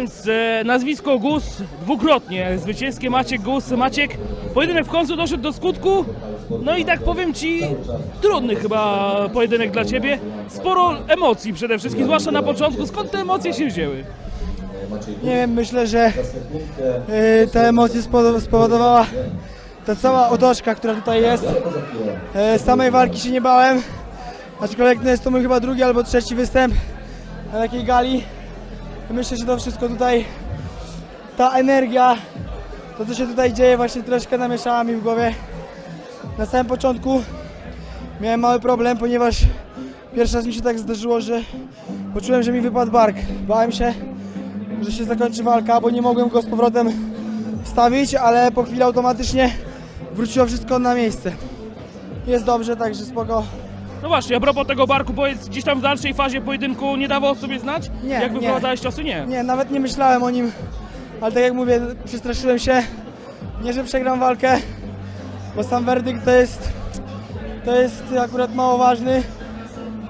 więc e, nazwisko Gus dwukrotnie, zwycięskie Maciek Gus. Maciek, pojedynek w końcu doszedł do skutku. No i tak powiem Ci, trudny chyba pojedynek dla Ciebie. Sporo emocji przede wszystkim, zwłaszcza na początku. Skąd te emocje się wzięły? Nie wiem, myślę, że y, te emocje spowo- spowodowała ta cała otoczka, która tutaj jest. E, samej walki się nie bałem, aczkolwiek no jest to mój chyba drugi albo trzeci występ na takiej gali. Myślę, że to wszystko tutaj, ta energia, to co się tutaj dzieje właśnie troszkę namieszała mi w głowie. Na samym początku miałem mały problem, ponieważ pierwszy raz mi się tak zdarzyło, że poczułem, że mi wypadł bark. Bałem się, że się zakończy walka, bo nie mogłem go z powrotem wstawić, ale po chwili automatycznie wróciło wszystko na miejsce. Jest dobrze, także spoko. No właśnie, a propos tego barku, powiedz, gdzieś tam w dalszej fazie pojedynku nie dawał sobie znać? Nie, Jak nie. wyprowadzałeś ciosy? Nie. Nie, nawet nie myślałem o nim, ale tak jak mówię, przestraszyłem się. Nie, że przegram walkę, bo sam werdykt to jest, to jest akurat mało ważny.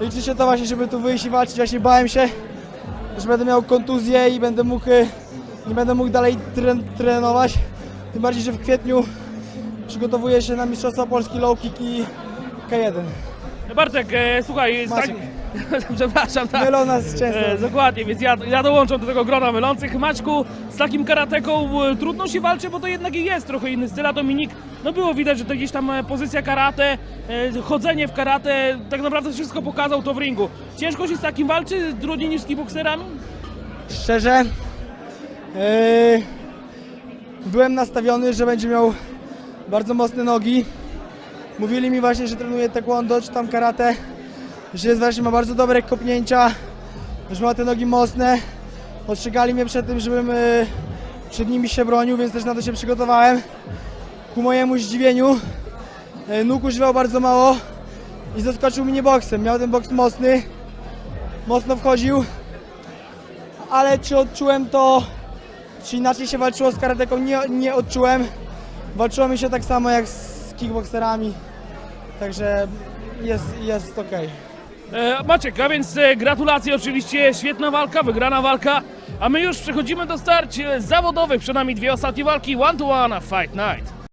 Liczy się to właśnie, żeby tu wyjść i walczyć. Właśnie bałem się, że będę miał kontuzję i będę mógł, nie będę mógł dalej tren, trenować. Tym bardziej, że w kwietniu przygotowuję się na Mistrzostwa Polski Low Kick i K1. Bartek, e, słuchaj, z tak... Maciek. przepraszam, tak. Mylą nas często. E, dokładnie, więc ja, ja dołączam do tego grona mylących. Maćku, z takim karateką e, trudno się walczy, bo to jednak jest trochę inny styl, a Dominik, no było widać, że to gdzieś tam e, pozycja karate, e, chodzenie w karate, tak naprawdę wszystko pokazał to w ringu. Ciężko się z takim walczy, trudniej niż z kickboxerami? Szczerze, yy, byłem nastawiony, że będzie miał bardzo mocne nogi. Mówili mi właśnie, że trenuje taekwondo czy tam karate, że jest właśnie ma bardzo dobre kopnięcia, że ma te nogi mocne. Ostrzegali mnie przed tym, żebym yy, przed nimi się bronił, więc też na to się przygotowałem. Ku mojemu zdziwieniu yy, nóg używał bardzo mało i zaskoczył mnie boksem. Miał ten boks mocny, mocno wchodził ale czy odczułem to, czy inaczej się walczyło z karateką, nie, nie odczułem. Walczyło mi się tak samo jak z kickboxerami, także jest, jest okej. E, Maciek, a więc e, gratulacje oczywiście, świetna walka, wygrana walka, a my już przechodzimy do starć e, zawodowych, przed nami dwie ostatnie walki, one to one, fight night.